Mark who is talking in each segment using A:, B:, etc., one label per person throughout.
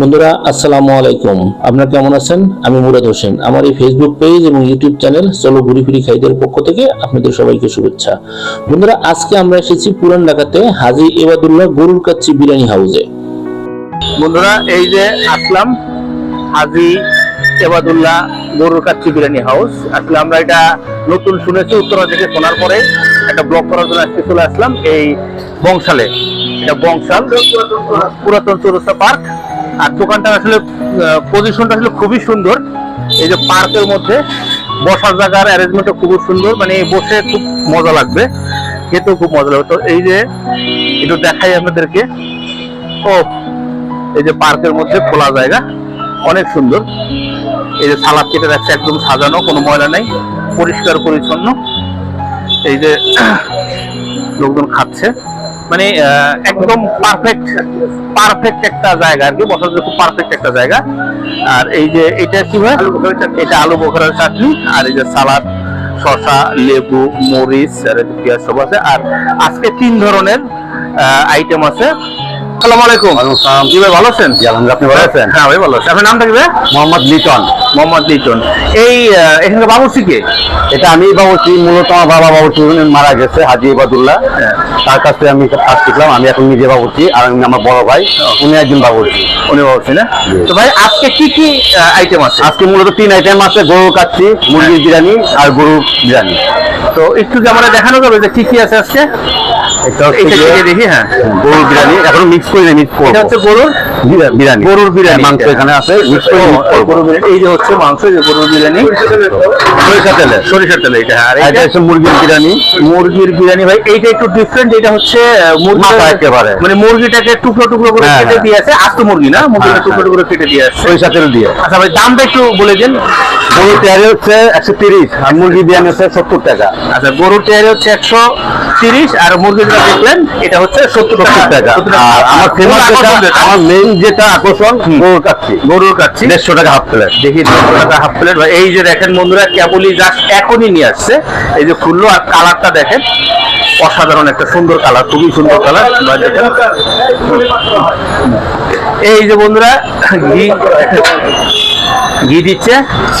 A: বন্ধুরা, আসসালামু আলাইকুম। আপনারা কেমন আছেন? আমি মুরাদ হোসেন। আমার এই ফেসবুক পেজ এবং ইউটিউব চ্যানেল চলো ঘুরি ফিরি খাইদের পক্ষ থেকে আপনাদের সবাইকে শুভেচ্ছা। বন্ধুরা, আজকে আমরা এসেছি পুরান ঢাকাতে হাজি এবাদুল্লাহ গরুর কাচ্চি বিরিয়ানি হাউসে।
B: বন্ধুরা, এই যে আসলাম হাজি এবাদুল্লাহ গরুর কাচ্চি বিরিয়ানি হাউস। আসলে আমরা এটা নতুন শুনেছি উত্তরা থেকে শোনার পরে। একটা ব্লগ করার জন্য আজকে চলে আসলাম এই বংশালে। এটা বংশাল পুরাতন চৌরাস্তা পার্ক। আর দোকানটা আসলে পজিশনটা আসলে খুবই সুন্দর। এই যে পার্কের মধ্যে বসার জায়গার অ্যারেঞ্জমেন্টটা খুবই সুন্দর। মানে বসে খুব মজা লাগবে। খেতেও খুব মজা লাগবে। তো এই যে, একটু দেখাই আপনাদেরকে। ও, এই যে পার্কের মধ্যে খোলা জায়গা। অনেক সুন্দর। এই যে সালাদ কেটে রাখছে, একদম সাজানো, কোনো ময়লা নেই। পরিষ্কার, পরিচ্ছন্ন। এই যে, লোকজন খাচ্ছে। মানে একদম পারফেক্ট পারফেক্ট একটা জায়গা আর কি। বসার জন্য খুব পারফেক্ট একটা জায়গা। আর এই যে এটা কি হয়? এটা আলু বোখারার চাটনি। আর এই যে সালাদ শসা লেবু মরিচ আর পেঁয়াজ সব আছে। আর আজকে তিন ধরনের আইটেম আছে। আসসালামু আলাইকুম। জি ভাই ভালো আছেন?
C: জি, আলহামদুলিল্লাহ, আপনি ভালো আছেন?
B: হ্যাঁ ভাই ভালো আছি। আপনার নামটা কি ভাই
C: মোহাম্মদ লিটন।
B: মোহাম্মদ লিটন। এই এখানকার বাবুর্চি কে?
C: এটা আমি বাবুর্চি মূলত আমার বাবা বাবুর্চি মারা গেছে হাজি ইবাদুল্লাহ।
B: হ্যাঁ।
C: তার কাছে আমি কাজ শিখলাম আমি এখন নিজে বাবুর্চি আর আমি আমার বড় ভাই উনি একজন বাবুর্চি।
B: উনি বাবুর্চি না? তো ভাই আজকে কি কি আইটেম আছে?
C: আজকে মূলত তিন আইটেম আছে গরু কাচ্ছি মুরগির বিরিয়ানি আর গরু বিরিয়ানি।
B: তো একটু কি আমরা দেখানো যাবে যে কি কি আছে আজকে?
C: এটা হচ্ছে
B: গরুর দেখি হ্যাঁ।
C: বিরিয়ানি এখন মিক্স করে মিক্স
B: এটা হচ্ছে গরুর
C: বিরিয়ানি।
B: গরুর বিরিয়ানি।
C: মাংস এখানে আছে।
B: এই গরুর বিরিয়ানি। এই যে হচ্ছে মাংস যে গরুর বিরিয়ানি।
C: সরিষা তেলে।
B: সরিষার তেল এটা হ্যাঁ আর
C: এটা হচ্ছে মুরগির বিরিয়ানি।
B: মুরগির বিরিয়ানি ভাই এইটা একটু ডিফারেন্ট এটা হচ্ছে
C: মাথা একেবারে।
B: মানে মুরগিটাকে টুকরো টুকরো করে
C: হ্যাঁ,
B: কেটে
C: হ্যাঁ।
B: দিয়ে আছে আস্ত মুরগি না? মুরগিটা
C: হ্যাঁ,
B: টুকরো টুকরো কেটে দিয়ে আছে
C: সরিষা তেল দিয়ে।
B: আচ্ছা ভাই দামটা একটু বলে দিন।
C: গরু তেয়ারি হচ্ছে একশো তিরিশ আর মুরগি বিরিয়ানি হচ্ছে সত্তর টাকা।
B: আচ্ছা গরুর টেয়ারি হচ্ছে একশো তিরিশ আর মুরগি যেটা দেখলেন এটা হচ্ছে সত্তর
C: সত্তর টাকা। আর আমার ফেমাস আমার মেইন যেটা আকর্ষণ গরুর কাচ্ছি
B: গরুর কাচ্ছি
C: দেড়শো টাকা হাফ প্লেট
B: দেখি দেড়শো টাকা হাফ প্লেট এই যে দেখেন বন্ধুরা কেবলই জাস্ট এখনই নিয়ে আসছে। এই যে খুললো আর কালারটা দেখেন অসাধারণ একটা সুন্দর কালার খুবই সুন্দর কালার। এই যে বন্ধুরা ঘি। ঘি দিচ্ছে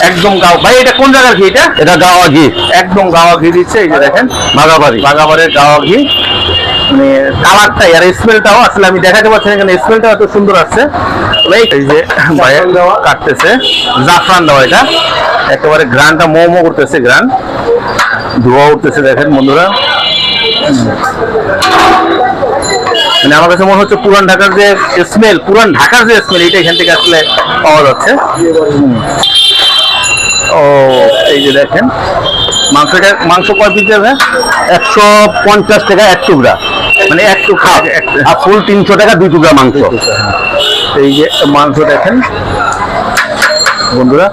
B: একদম গাও ভাই এটা কোন জায়গার ঘি এটা?
C: এটা গাওয়া ঘি।
B: একদম গাওয়া ঘি দিচ্ছে এই যে দেখেন।
C: বাগাবাড়ি
B: বাগাবারের গাওয়া ঘি। মানে কালারটাই আর স্মেলটাও আসলে আমি দেখাতে পারছি না এখানে স্মেলটাও এত সুন্দর আসছে। এই এই যে ভাইয়া কাটতেছে জাফরান দেওয়া এটা। একেবারে গ্রানটা মো মো করতেছে গ্রান। ধোয়া উঠতেছে দেখেন বন্ধুরা। মানে আমার কাছে মনে হচ্ছে পুরান ঢাকার যে স্মেল পুরান ঢাকার যে স্মেল এটা এখান থেকে আসলে পাওয়া যাচ্ছে। ও এই যে দেখেন মাংসটা মাংস কয় পিস যাবে?
C: একশো পঞ্চাশ টাকা এক টুকরা।
B: মানে একটু
C: হাফ আর ফুল তিনশো টাকা দুই টুকরা মাংস।
B: এই যে মাংস দেখেন বন্ধুরা।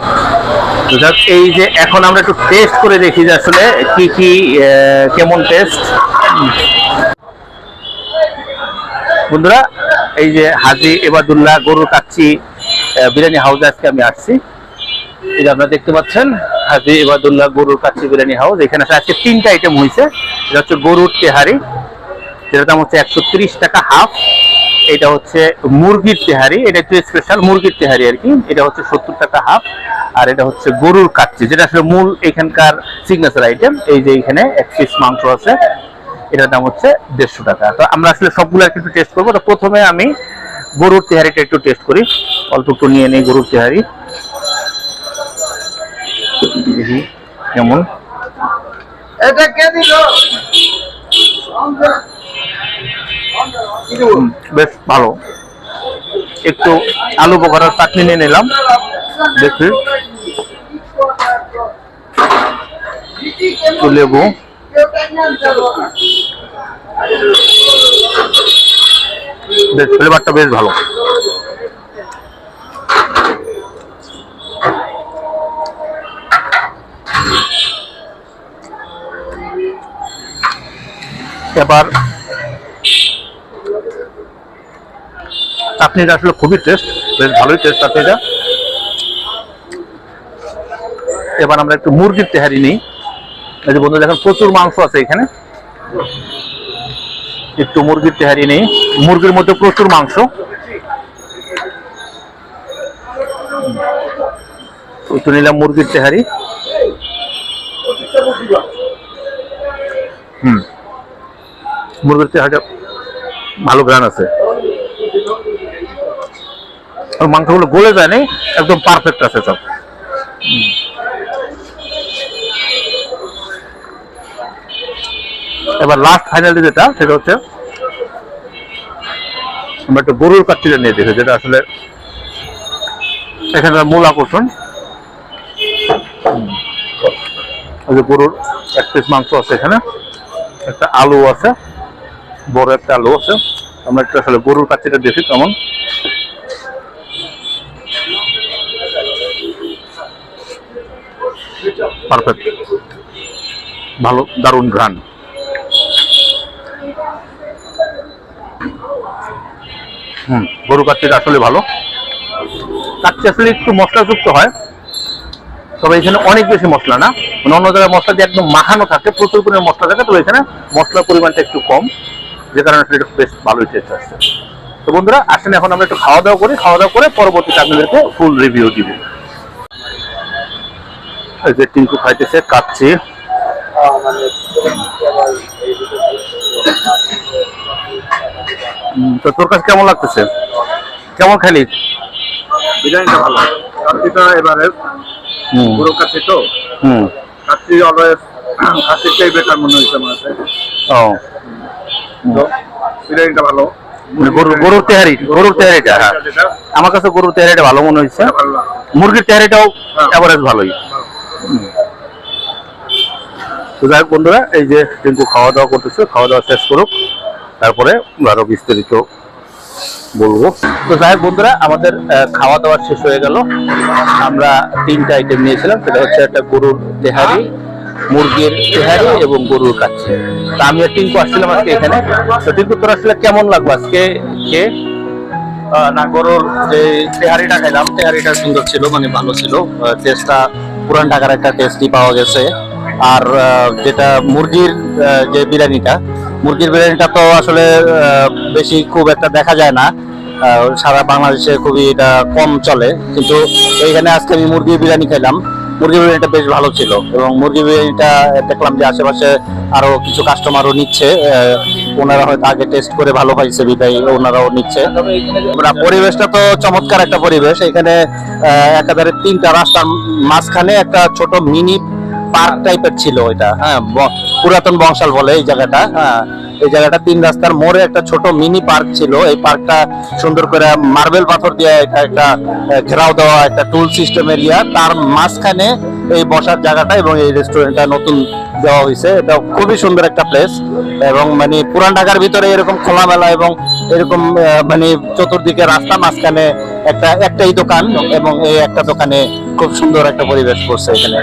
B: এই যে এখন আমরা একটু টেস্ট করে দেখি যে আসলে কি কি কেমন টেস্ট বন্ধুরা এই যে হাজি এবাদুল্লাহ গরুর কাচ্চি বিরিয়ানি হাউসে আজকে আমি আসছি। এই যে আপনারা দেখতে পাচ্ছেন হাজি এবাদুল্লাহ গরুর কাচ্চি বিরিয়ানি হাউস এখানে আজকে তিনটা আইটেম হয়েছে এটা হচ্ছে গরুর তেহারি যেটার দাম হচ্ছে একশো টাকা হাফ। এটা হচ্ছে মুরগির তেহারি এটা একটু স্পেশাল মুরগির তেহারি আর কি। এটা হচ্ছে সত্তর টাকা হাফ আর এটা হচ্ছে গরুর কাচ্চি যেটা আসলে মূল এখানকার সিগনেচার আইটেম এই যে এখানে এক পিস মাংস আছে এটার দাম হচ্ছে দেড়শো টাকা। তো আমরা আসলে সবগুলো আর কি একটু টেস্ট করব। তো প্রথমে আমি গরুর তেহারিটা একটু টেস্ট করি। অল্প একটু নিয়ে নিই গরুর তেহারি। কেমন? হুম, বেশ ভালো। একটু আলু বোখারার চাটনি নিয়ে নিলাম। দেখি। একটু লেবু। বেশ, ফ্লেভারটা বেশ ভালো। এবার চাটনিটা আসলে খুবই টেস্ট বেশ ভালোই টেস্ট চাটনিটা এবার আমরা একটু মুরগির তেহারি নিই। এই যে বন্ধু দেখেন প্রচুর মাংস আছে এখানে। একটু মুরগির তেহারি নেই। মুরগির মধ্যে প্রচুর মাংস। নিলাম মুরগির তেহারি। হুম। মুরগির তেহারিটা ভালো গ্রান আছে। মাংসগুলো গলে যায় নাই একদম পারফেক্ট আছে সব। এবার লাস্ট ফাইনালি যেটা, সেটা হচ্ছে আমরা একটা গরুর কাচ্চিটা নিয়ে দেখি, যেটা আসলে এখানে মূল আকর্ষণ। গরুর এক পিস মাংস আছে এখানে, একটা আলু আছে। বড় একটা আলু আছে। আমরা একটু আসলে গরুর কাচ্চিটা দেখি কেমন। পারফেক্ট ভালো, দারুণ ঘ্রাণ। হুম, গরু কাচ্চিটা আসলে ভালো। কাচ্চি আসলে একটু মশলাযুক্ত হয়। তবে এখানে অনেক বেশি মশলা না। মানে অন্য জায়গায় মশলা দিয়ে একদম মাখানো থাকে, প্রচুর পরিমাণে মশলা থাকে, তবে এখানে মশলার পরিমাণটা একটু কম। যে কারণে আসলে এটা বেশ ভালোই টেস্ট আসছে। তো বন্ধুরা আসেন এখন আমরা একটু খাওয়া দাওয়া করি। খাওয়া দাওয়া করে পরবর্তীতে আপনাদেরকে ফুল রিভিউ দিব। এই যে টিঙ্কু খাইতেছে কাচ্ছি তো তোর কাছে কেমন লাগতেছে? কেমন খালি
C: বিরিয়ানিটা ভালো। কাচ্চিটা এবারে পুরো কাচ্চি তো?
B: হুম।
C: কাচ্চি অলওয়েজ কাচ্চিটাই বেটার মনে হয়েছে আমার
B: ও।
C: বিরিয়ানিটা ভালো।
B: মানে গরুর গরুর তেহারি গরুর তেহারিটা হ্যাঁ। আমার কাছে গরুর তেহারিটা ভালো মনে হচ্ছে মুরগির তেহারিটাও
C: হ্যাঁ।
B: এভারেজ ভালোই। তো যাই হোক বন্ধুরা এই যে কিন্তু খাওয়া দাওয়া করতেছে খাওয়া দাওয়া শেষ করুক। তারপরে আরও বিস্তারিত বলব। তো যাই হোক বন্ধুরা আমাদের খাওয়া দাওয়া শেষ হয়ে গেল। আমরা তিনটা আইটেম নিয়েছিলাম সেটা হচ্ছে একটা গরুর তেহারি মুরগির তেহারি এবং গরুর কাছে। তা আমি টিঙ্কু আসছিলাম আজকে এখানে। তো টিঙ্কু তোর আসলে কেমন লাগল আজকে
D: আহ, না গরুর যে সুন্দর ছিল মানে ভালো ছিল। টেস্টটা পুরান ঢাকার একটা টেস্টই পাওয়া গেছে। আর যেটা মুরগির যে বিরিয়ানিটা মুরগির বিরিয়ানিটা তো আসলে বেশি খুব একটা দেখা যায় না। সারা বাংলাদেশে খুবই এটা কম চলে। কিন্তু এইখানে আজকে আমি মুরগির বিরিয়ানি খেলাম মুরগির বিরিয়ানিটা বেশ ভালো ছিল এবং মুরগি বিরিয়ানিটা দেখলাম যে আশেপাশে আরও কিছু কাস্টমারও নিচ্ছে ওনারা হয়তো আগে টেস্ট করে ভালো পাইছে বিদায় ওনারাও নিচ্ছে। পরিবেশটা তো চমৎকার একটা পরিবেশ, এখানে একেবারে তিনটা রাস্তার মাঝখানে একটা ছোট মিনি পার্ক টাইপের ছিল এটা হ্যাঁ পুরাতন বংশাল বলে এই জায়গাটা হ্যাঁ। এই জায়গাটা তিন রাস্তার মোড়ে একটা ছোট মিনি পার্ক ছিল। এই পার্কটা সুন্দর করে মার্বেল পাথর দিয়ে এটা একটা ঘেরাও দেওয়া একটা টুল সিস্টেম এরিয়া। তার মাঝখানে এই বসার জায়গাটা এবং এই রেস্টুরেন্টটা নতুন দেওয়া হয়েছে। এটা খুবই সুন্দর একটা প্লেস এবং মানে পুরান ঢাকার ভিতরে এরকম খোলামেলা এবং এরকম মানে চতুর্দিকে রাস্তা মাঝখানে একটা, একটাই দোকান এবং এই একটা দোকানে খুব সুন্দর একটা পরিবেশ করছে এখানে।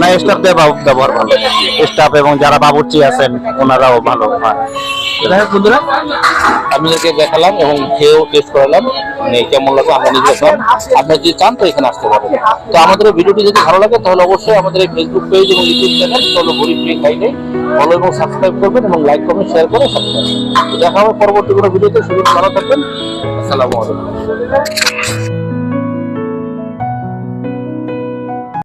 D: না স্টাফদের ব্যবহার ভালো। স্টাফ এবং যারা বাবুর্চি আছেন ওনারাও ভালো হয়।
A: বন্ধুরা আমি একে দেখালাম এবং খেয়েও টেস্ট করালাম। মানে কেমন লাগল আমরা নিজে আপনারা যদি চান তো এখানে আসতে পারেন। তো আমাদের ভিডিওটি যদি ভালো লাগে তাহলে অবশ্যই আমাদের এই ফেসবুক পেজ এবং ইউটিউব চ্যানেল চলো গরিব ফ্রি খাইলে ফলো এবং সাবস্ক্রাইব করবেন এবং লাইক কমেন্ট শেয়ার করে সাথে থাকবেন। দেখা হবে পরবর্তী কোনো ভিডিওতে। শুরু ভালো থাকবেন। আসসালামু আলাইকুম।